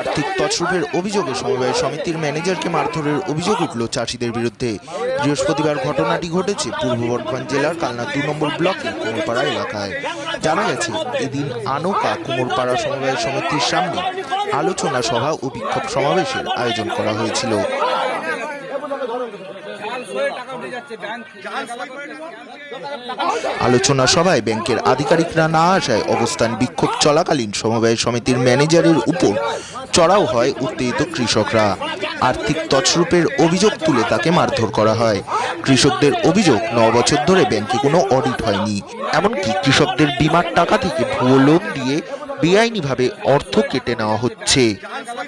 আর্থিক তছরূপের অভিযোগে সমবায় সমিতির ম্যানেজারকে মারধরের অভিযোগ উঠল চাষিদের বিরুদ্ধে। বৃহস্পতিবার ঘটনাটি ঘটেছে পূর্ব বর্ধমান জেলার কালনা দু নম্বর ব্লকে, কুমোরপাড়া এলাকায়। জানা গেছে, এদিন আনোকা কুমোরপাড়া সমবায় সমিতির সামনে আলোচনা সভা ও বিক্ষোভ সমাবেশের আয়োজন করা হয়েছিল। আলোচনা সভায় ব্যাংকের আধিকারিকরা না আসায় অবস্থান বিক্ষোভ চলাকালীন সমবায় সমিতির ম্যানেজারের উপর চড়াও হয় উত্তেজিত কৃষকরা। আর্থিক তছরূপের অভিযোগ তুলে তাকে মারধর করা হয়। কৃষকদের অভিযোগ, ন বছর ধরে ব্যাংকে কোনো অডিট হয়নি। এমনকি কৃষকদের বিমার টাকা থেকে ভুয়ো লোন দিয়ে বেআইনিভাবে অর্থ কেটে নেওয়া হচ্ছে।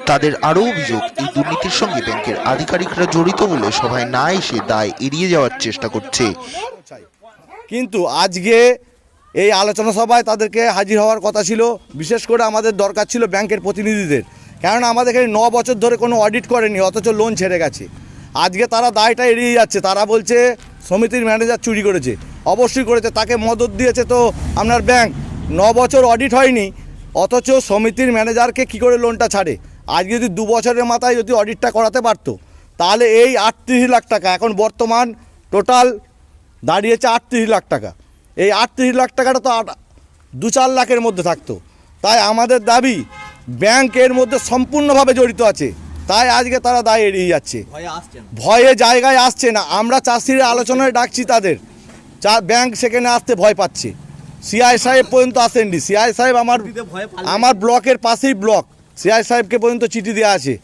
তাদের আরও অভিযোগ, এই দুর্নীতির সঙ্গে ব্যাংকের আধিকারিকরা জড়িত বলে সভায় না এসে দায় এড়িয়ে যাওয়ার চেষ্টা করছে। কিন্তু আজকে এই আলোচনা সভায় তাদেরকে হাজির হওয়ার কথা ছিল। বিশেষ করে আমাদের দরকার ছিল ব্যাংকের প্রতিনিধিদের। কেননা আমাদের এখানে ন বছর ধরে কোনো অডিট করেনি, অথচ লোন ছেড়ে গেছে। আজকে তারা দায়টা এড়িয়ে যাচ্ছে। তারা বলছে, সমিতির ম্যানেজার চুরি করেছে। অবশ্যই করেছে, তাকে মদত দিয়েছে তো আপনার ব্যাংক। ন বছর অডিট হয়নি অথচ সমিতির ম্যানেজারকে কি করে লোনটা ছাড়ে? আজকে যদি দু বছরের মাথায় যদি অডিটটা করাতে পারতো তাহলে এই আটত্রিশ লাখ টাকা এখন বর্তমান টোটাল দাঁড়িয়েছে আটত্রিশ লাখ টাকা। এই আটত্রিশ লাখ টাকাটা তো আট- দু চার লাখের মধ্যে থাকতো। তাই আমাদের দাবি ব্যাংক এর মধ্যে সম্পূর্ণভাবে জড়িত আছে। তাই আজকে তারা দায় এড়িয়ে যাচ্ছে। ভয়ে জায়গায় আসছে না। আমরা চাষির আলোচনায় ডাকছি তাদের। চা ব্যাংক সেখানে আসতে ভয় পাচ্ছে। সিআই সাহেব পর্যন্ত আসেননি। সিআই সাহেব আমার আমার ব্লকের পাশেই ব্লক। সিআই সাহেবকে পর্যন্ত চিঠি দেওয়া আছে।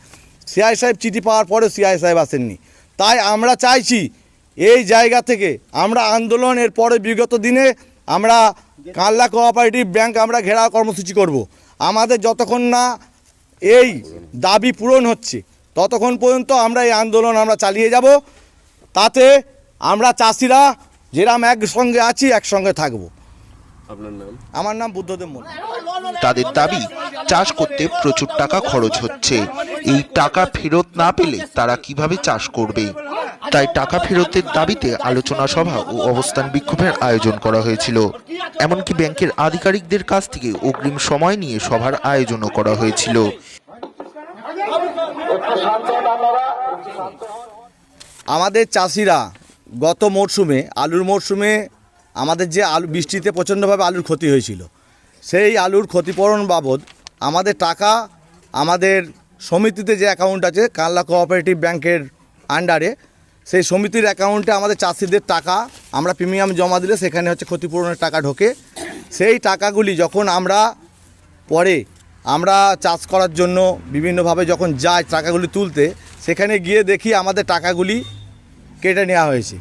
সিআই সাহেব চিঠি পাওয়ার পরে সিআই সাহেব আসেননি। তাই আমরা চাইছি এই জায়গা থেকে আমরা আন্দোলনের পরে বিগত দিনে আমরা কাল্লা কোঅপারেটিভ ব্যাংক আমরা ঘেরাও কর্মসূচি করব। আমাদের যতক্ষণ না এই দাবি পূরণ হচ্ছে ততক্ষণ পর্যন্ত আমরা এই আন্দোলন আমরা চালিয়ে যাব। তাতে আমরা চাষিরা যেরাম একসঙ্গে আছি একসঙ্গে থাকব। আপনার নাম? আমার নাম বুদ্ধদেব মন্ডল তাদের দাবি চাষ করতে প্রচুর টাকা খরচ হচ্ছে। এই টাকা ফেরত না পেলে তারা কীভাবে চাষ করবে? তাই টাকা ফেরতের দাবিতে আলোচনা সভা ও অবস্থান বিক্ষোভের আয়োজন করা হয়েছিল। এমনকি ব্যাংকের আধিকারিকদের কাছ থেকে অগ্রিম সময় নিয়ে সভার আয়োজনও করা হয়েছিল। আমাদের চাষিরা গত মরশুমে আলুর মরশুমে আমাদের যে আলু, বৃষ্টিতে প্রচণ্ডভাবে আলুর ক্ষতি হয়েছিল। সেই আলুর ক্ষতিপূরণ বাবদ আমাদের টাকা, আমাদের সমিতিতে যে অ্যাকাউন্ট আছে কানলা কোঅপারেটিভ ব্যাংকের আন্ডারে সেই সমিতির অ্যাকাউন্টে আমাদের চাষিদের টাকা আমরা প্রিমিয়াম জমা দিলে সেখানে হচ্ছে ক্ষতিপূরণের টাকা ঢোকে। সেই টাকাগুলি যখন আমরা পরে আমরা চাষ করার জন্য বিভিন্নভাবে যখন যাই টাকাগুলি তুলতে, সেখানে গিয়ে দেখি আমাদের টাকাগুলি কেটে নেওয়া হয়েছে।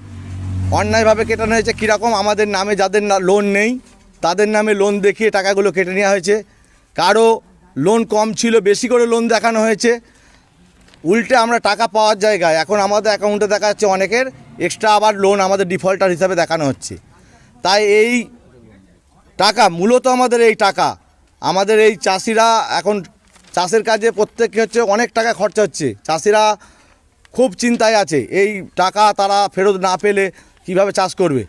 অন্যায়ভাবে কেটানো হয়েছে। কীরকম আমাদের নামে যাদের লোন নেই, তাদের নামে লোন দেখিয়ে টাকাগুলো কেটে নেওয়া হয়েছে। কারও লোন কম ছিল, বেশি করে লোন দেখানো হয়েছে। উল্টে আমরা টাকা পাওয়ার জায়গায়, এখন আমাদের অ্যাকাউন্টে দেখা যাচ্ছে অনেকের এক্সট্রা আবার লোন আমাদের ডিফল্টার হিসাবে দেখানো হচ্ছে। তাই এই টাকা, মূলত আমাদের এই টাকা, আমাদের এই চাষিরা এখন চাষের কাজে প্রত্যেককে হচ্ছে অনেক টাকা খরচা হচ্ছে। চাষিরা খুব চিন্তায় আছে, এই টাকা তারা ফেরত না পেলে কীভাবে চাষ করবে।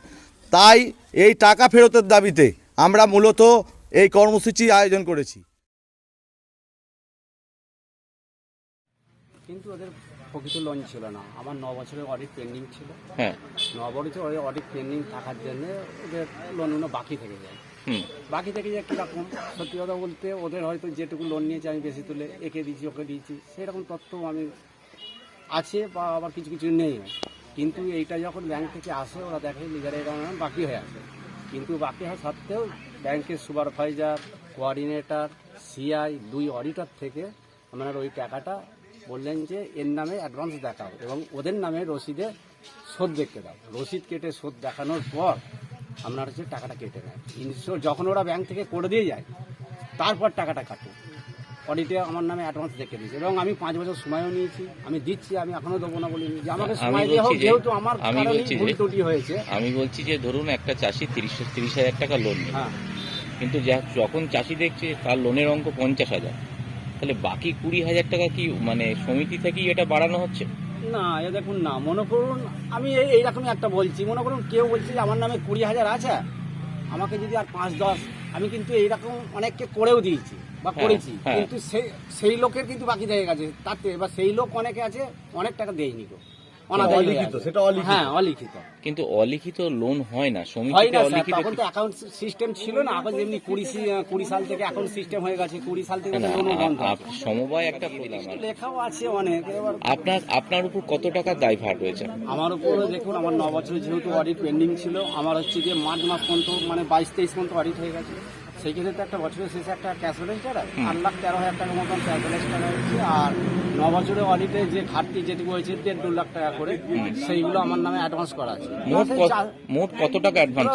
তাই এই টাকা ফেরতের দাবিতে আমরা মূলত এই কর্মসূচি আয়োজন করেছি। কিন্তু ওদের প্রকৃত লোন ছিল না। আমার ন বছরের অডিট পেন্ডিং ছিল। হ্যাঁ। ন বছরের অডিট পেন্ডিং থাকার জন্য ওদের লোনগুলো বাকি থেকে যায়। বাকি থেকে যায় কীরকম? সত্যি কথা বলতে ওদের হয়তো যেটুকু লোন নিয়েছে আমি বেশি তুলে একে দিয়েছি ওকে দিয়েছি সেরকম তথ্য আমি আছে বা আবার কিছু কিছু নেই। কিন্তু এইটা যখন ব্যাংক থেকে আসে, ওরা দেখে অ্যাকাউন্ট বাকি হয়ে আসে। কিন্তু বাকি হওয়া সত্ত্বেও ব্যাংকের সুপারভাইজার কোঅর্ডিনেটর সিআই দুই অডিটর থেকে আপনার ওই টাকাটা বললেন যে, এর নামে অ্যাডভান্স দেখাও এবং ওদের নামে রসিদে শোধ দেখতে দাও। রসিদ কেটে শোধ দেখানোর পর আপনার হচ্ছে টাকাটা কেটে নেয় যখন ওরা ব্যাংক থেকে করে দিয়ে যায়, তারপর টাকাটা কাটে। অডিটে আমার নামে অ্যাডভান্স দেখে দিয়েছে। এবং আমি পাঁচ বছর সময়ও নিয়েছি আমি দিচ্ছি আমি এখনও দেবো না বলিনি। যে আমাকে সময় দিয়ে হোক যেহেতু আমার আমি বলছি ভুল ত্রুটি হয়েছে। আমি বলছি যে ধরুন একটা চাষি তিরিশ তিরিশ হাজার টাকা লোন হ্যাঁ। কিন্তু যখন চাষি দেখছে তার লোনের অঙ্ক পঞ্চাশ হাজার। তাহলে বাকি কুড়ি হাজার টাকা কি মানে সমিতি থেকেই এটা বাড়ানো হচ্ছে? না এ দেখুন না মনে করুন আমি এই- এইরকমই একটা বলছি। মনে করুন কেউ বলছে যে আমার নামে কুড়ি হাজার আছে। আমাকে যদি আর পাঁচ দশ আমি কিন্তু এইরকম অনেককে করেও দিয়েছি। বা হ্যাঁ, করেছি। হ্যাঁ। কিন্তু সেই সেই লোকের কিন্তু বাকি জায়গা আছে। তাতে এবার সেই লোক অনেকে আছে অনেক টাকা দেয়নি গো অনাদায়ী হয়ে অলিখিত, কিন্তু অলিখিত লোন হয় না। অলিখিত তখন তো অ্যাকাউন্ট সিস্টেম ছিল না। এখন যেমনি কুড়ি সি- কুড়ি সাল থেকে অ্যাকাউন্ট সিস্টেম হয়ে গেছে কুড়ি সাল থেকে বন্ধ। সমবায় একটা লেখাও আছে অনেক। আপনার আপনার উপর কত টাকা দায়ভার রয়েছে আমার উপরে দেখুন আমার ন বছর যেহেতু অডিট পেন্ডিং ছিল আমার হচ্ছে যে মার্চ মাস পর্যন্ত মানে বাইশ তেইশ পর্যন্ত অডিট হয়ে গেছে। সেই ক্ষেত্রে তো একটা বছরের শেষে একটা ক্যাশ ব্যালেন্স ছাড়া আট লাখ তেরো হাজার টাকার মতন ক্যাশ ব্যালেন্স টাকা হচ্ছে। আর ন বছরের অডিটে যে ঘাটতি যেটুকু হয়েছে দেড় দু লাখ টাকা করে সেইগুলো আমার নামে অ্যাডভান্স করা আছে। মোট কত- মোট কত টাকা অ্যাডভান্স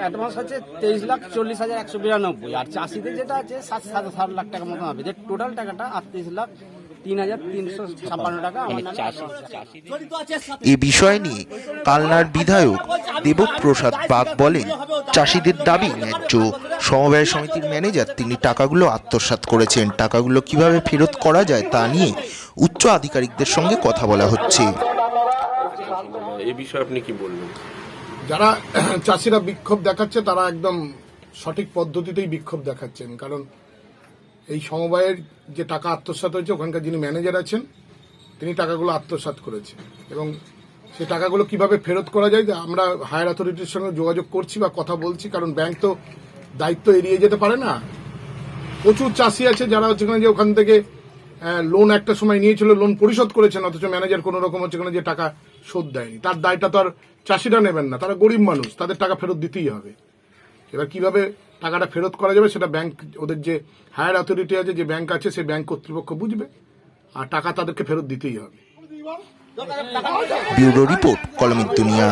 অ্যাডভান্স হচ্ছে তেইশ লাখ চল্লিশ হাজার একশো বিরানব্বই। আর চাষিদের যেটা আছে সাত সাত সাত লাখ টাকার মতন হবে। যে টোটাল টাকাটা আটত্রিশ লাখ তিন হাজার তিনশো ছাপ্পান্ন টাকা আমার মানে নামে এ বিষয় নিয়ে কালনার বিধায়ক দেবপ্রসাদ বাগ বলেন চাষিদের দাবি ন্যায্য। সমবায় সমিতির ম্যানেজার তিনি টাকাগুলো আত্মসাৎ করেছেন। টাকাগুলো কীভাবে ফেরত করা যায় তা নিয়ে উচ্চ আধিকারিকদের সঙ্গে কথা বলা হচ্ছে। এই বিষয়ে আপনি কি বলবেন? যারা চাষিরা বিক্ষোভ দেখাচ্ছে তারা একদম সঠিক পদ্ধতিতেই বিক্ষোভ দেখাচ্ছেন। কারণ এই সমবায়ের যে টাকা আত্মসাৎ হয়েছে, ওখানকার যিনি ম্যানেজার আছেন, তিনি টাকাগুলো আত্মসাৎ করেছেন। এবং সে টাকাগুলো কীভাবে ফেরত করা যায় আমরা হায়ার অথরিটির সঙ্গে যোগাযোগ করছি বা কথা বলছি, কারণ ব্যাংক তো দায়িত্ব এড়িয়ে যেতে পারে না। প্রচুর চাষি আছে যারা হচ্ছে যে ওখান থেকে লোন একটা সময় নিয়েছিল লোন পরিশোধ করেছেন, অথচ ম্যানেজার কোনো রকম হচ্ছে যে টাকা শোধ দেয়নি। তার দায়টা তো আর চাষিরা নেবেন না, তারা গরিব মানুষ, তাদের টাকা ফেরত দিতেই হবে। এবার কীভাবে টাকাটা ফেরত করা যাবে সেটা ব্যাংক ওদের যে হায়ার অথরিটি আছে যে ব্যাংক আছে সে ব্যাংক কর্তৃপক্ষ বুঝবে আর টাকা তাদেরকে ফেরত দিতেই হবে ব্যুরো রিপোর্ট কলমের দুনিয়া